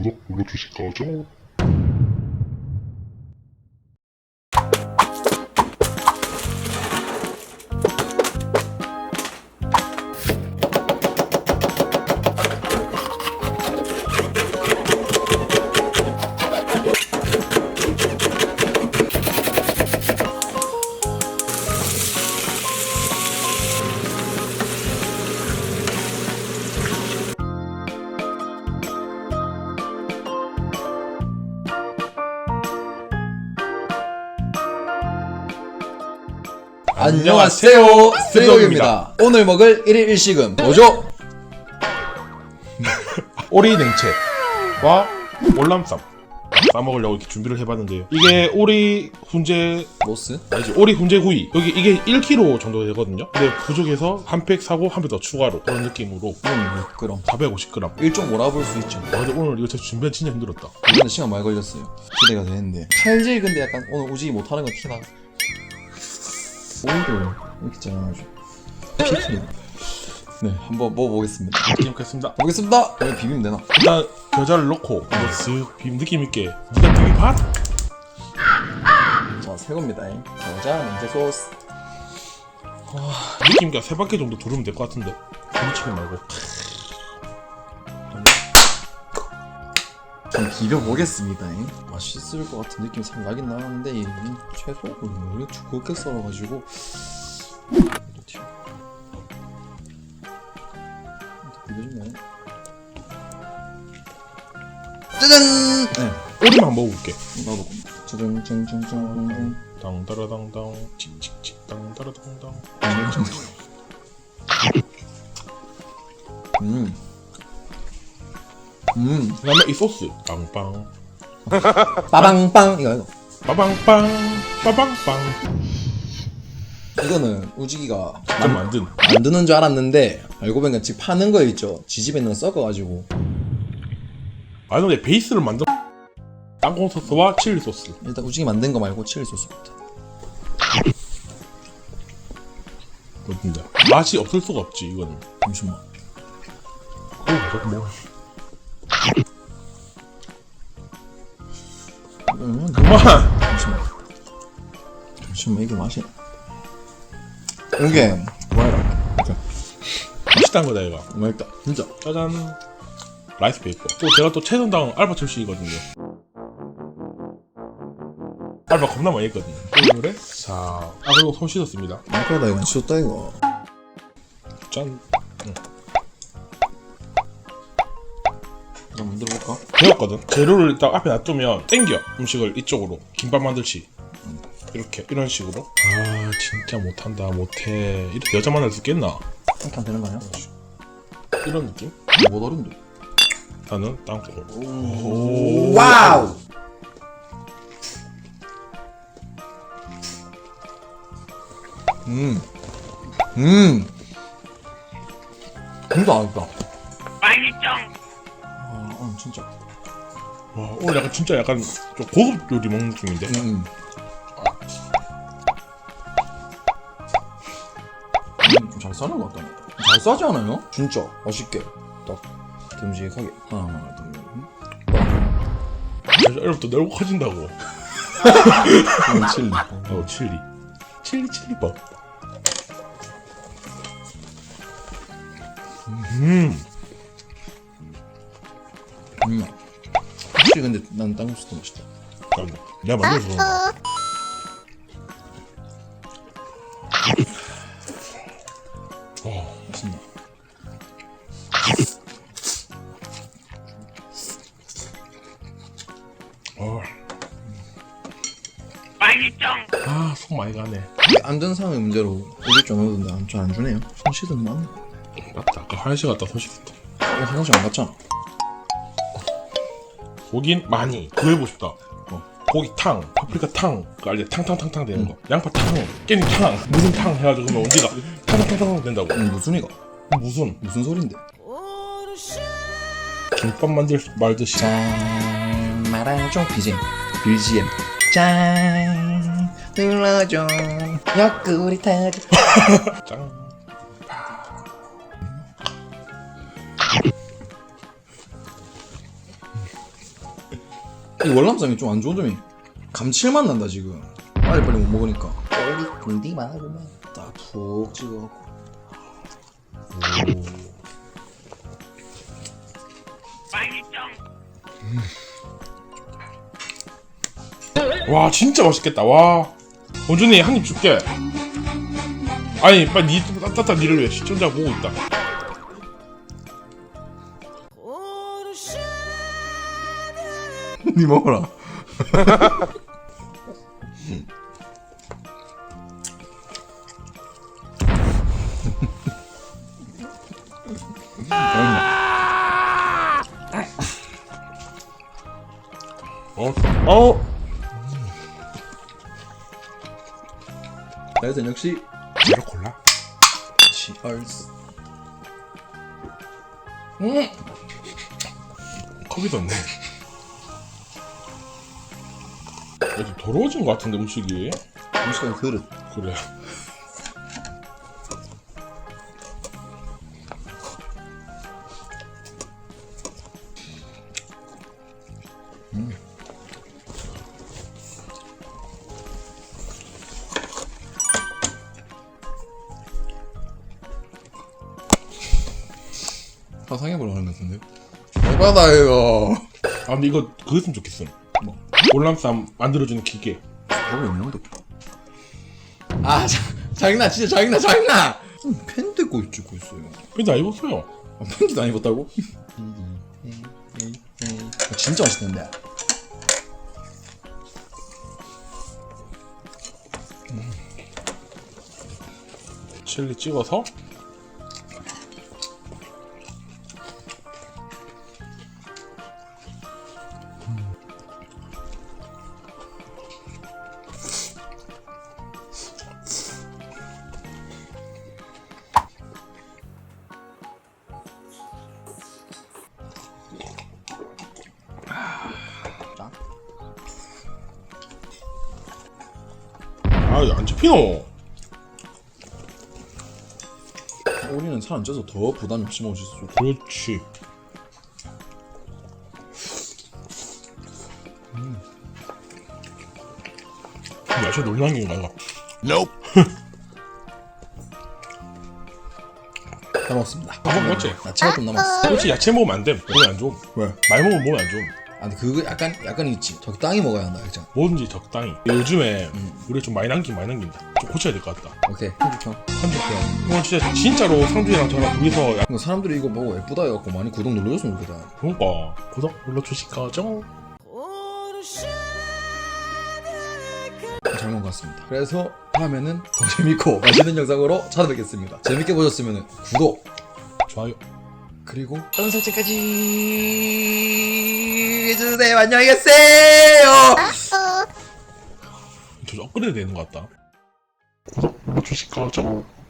구독 눌러주실 거죠? 안녕하세요. 스리독입니다. 오늘 먹을 1일 1식은 뭐죠? 오리 냉채와 월남쌈. 싸먹으려고 이렇게 준비를 해봤는데요. 이게 오리 훈제 로스? 아니지 오리 훈제 구이. 여기 이게 1kg 정도 되거든요. 근데 부족해서 한 팩 사고 한 팩 더 추가로 그런 느낌으로. 음, 그럼. 450g 일종 몰아볼 수 있죠. 아, 근데 오늘 이거 진짜 준비가 진짜 힘들었다. 이번에 시간 많이 걸렸어요. 기대가 되는데. 칼질 근데 약간 오늘 우지 못하는 거 티나 오이를 이렇게 잘라가지고. 피크네 네 한번 먹어보겠습니다. 기억했습니다. 보겠습니다. 오늘 비비면 되나? 일단 겨자를 넣고 이거 쓱 비빔 느낌 있게. 니가 되게 밭 자 새 겁니다. 겨자 냉채 소스. 느낌 있게 세 바퀴 정도 두르면 될 것 같은데. 부딪히지 말고 좀 비벼보겠습니다 맛있을 것 같은 느낌이 참 나긴 나는데 이 채소를 왜 두껍게 썰어가지고. 비벼주면 짜잔! 네, 오리만 한번 먹어볼게. 나도. 짜잔 짠짠짠 당다라당당. 칙칙칙. 당다라당당. 음. 음. 그 다음에 이 소스. 빵빵. 빠방빵 이거 이거. 빠방빵. 빠방빵. 이거는 우지기가 직접 만든. 만드는 줄 알았는데 알고 보니까 지금 파는 거 있죠. 지집에 있는 거 섞어가지고. 아 근데 베이스를 만든 땅콩 소스와 칠리 소스. 일단 우지기 만든 거 말고 칠리 소스부터. 거든요 맛이 없을 수가 없지 이거는. 잠시만. 그거 뭐 음, 그만 잠시만. 잠시만 이게 맛이 이게 뭐야 맛있다는 거다 이거. 맛있다. 진짜. 짜잔. 라이스 페이퍼 또 제가 또 최선당 알바 출신이거든요. 알바 겁나 많이 했거든요. 오늘에 자아 그리고 손 씻었습니다. 아까다 이건 치웠다 이거. 짠 그럼 만들어볼까? 배웠거든. 재료를 일단 앞에 놔두면 땡겨. 음식을 이쪽으로. 김밥 만들지. 이렇게. 이런 식으로. 아 진짜 못한다. 못해. 이렇게 여자 만날 수 있겠나? 이렇게 하면 되는 거 아니야? 이런 느낌? 못 어른데 나는 땅콩. 와우! 음. 음. 진짜 맛있다. 맛있죠? 아, 어, 진짜. 와 오늘 약간 진짜 약간 좀 고급 요리 먹는 중인데 음. 음, 좀잘 싸는 것 같다. 잘 싸지 않아요? 진짜 맛있게 딱 듬직하게 하나 둘 셋. 여러분도 넓고 커진다고 음, 칠리. 어 칠리 칠리 칠리밥 음 음. 확실히 근데 난 땅국수도 맛있다. 잠깐만 내가 만들어서 그런가 어 맛있나? 어. 아 속 많이 가네 이게 안전 상의 문제로 여기 좀 넣었는데 좀안 주네요. 손 씻은 만. 맞다 아까 화장실 갔다 손 씻었다 어, 화장실 안 갔잖아. 고긴 많이 그거 해보고 싶다. 어. 고기 탕 파프리카 탕 그거 알지? 탕탕탕탕 되는 거. 양파 탕 깻잎 탕 무슨 탕 해가지고 그러면 언제가 탕탕탕탕 된다고. 음, 무슨 이가? 무슨? 무슨 소린데? 김밥 만들 말듯이. 짠 말아줘 BGM BGM 짠. 눌러줘. 옆구리 타줘 짱 이 월남쌈이 좀 안 좋은 점이 감칠맛 난다 지금. 빨리빨리 못 먹으니까. 빨리 붕딩만 하고만 딱푹 찍어갖고. 와 진짜 맛있겠다. 와. 원준이 한 입 줄게. 아니 빨리 니 따뜻한 니를 위해 시청자 보고 있다 니 먹어라. 어? 어? 그래서 역시 제로 콜라? 치얼스. 음! 컵이 졌네 좀 더러워진 것 같은데 음식이. 음식은 그릇. 그래. 다 상해보려고 하는 것 같은데? 대박다 이거 아 근데 이거 좋겠음 뭐? 월남쌈 만들어주는 기계. 거기 없는 것도 아 자, 장난 진짜 장난 장난 펜 대고 찍고 있어요 근데 안 입었어요. 아, 팬티도 안 입었다고? 아, 진짜 맛있는데. 칠리 찍어서 아안 잡히노. 우리는 살 안 쪄서 더 부담 없이 먹을 수 있어. 그렇지. 음. 야채 놀란 게 나가 다 먹었습니다. 다 먹었지? 야채가 좀 남았어. 그렇지 야채 먹으면 안돼 몸에 안 좋음. 왜? 많이 먹으면 몸에 안 좋음 아 근데 그거 약간 약간 있지. 적당히 먹어야 한다 알죠? 뭐든지 적당히. 요즘에 우리 좀 많이 남긴 많이 남긴다. 좀 고쳐야 될 것 같다. 오케이 편집형 한줄평 이건 진짜 진짜로 상준이랑 저랑 둘이서 야, 이거 사람들이 이거 보고 예쁘다 해갖고 많이 구독 눌러줬으면 좋겠다. 그러니까. 구독 눌러주실 거죠? 잘 먹은 것 같습니다. 그래서 다음에는 더 재밌고 맛있는 영상으로 찾아뵙겠습니다. 재밌게 보셨으면 구독 좋아요 그리고 알람 설정까지 해주세요. 안녕히 계세요. 저 업그레이드 되는 것 같다. 구독 눌러주실 거죠?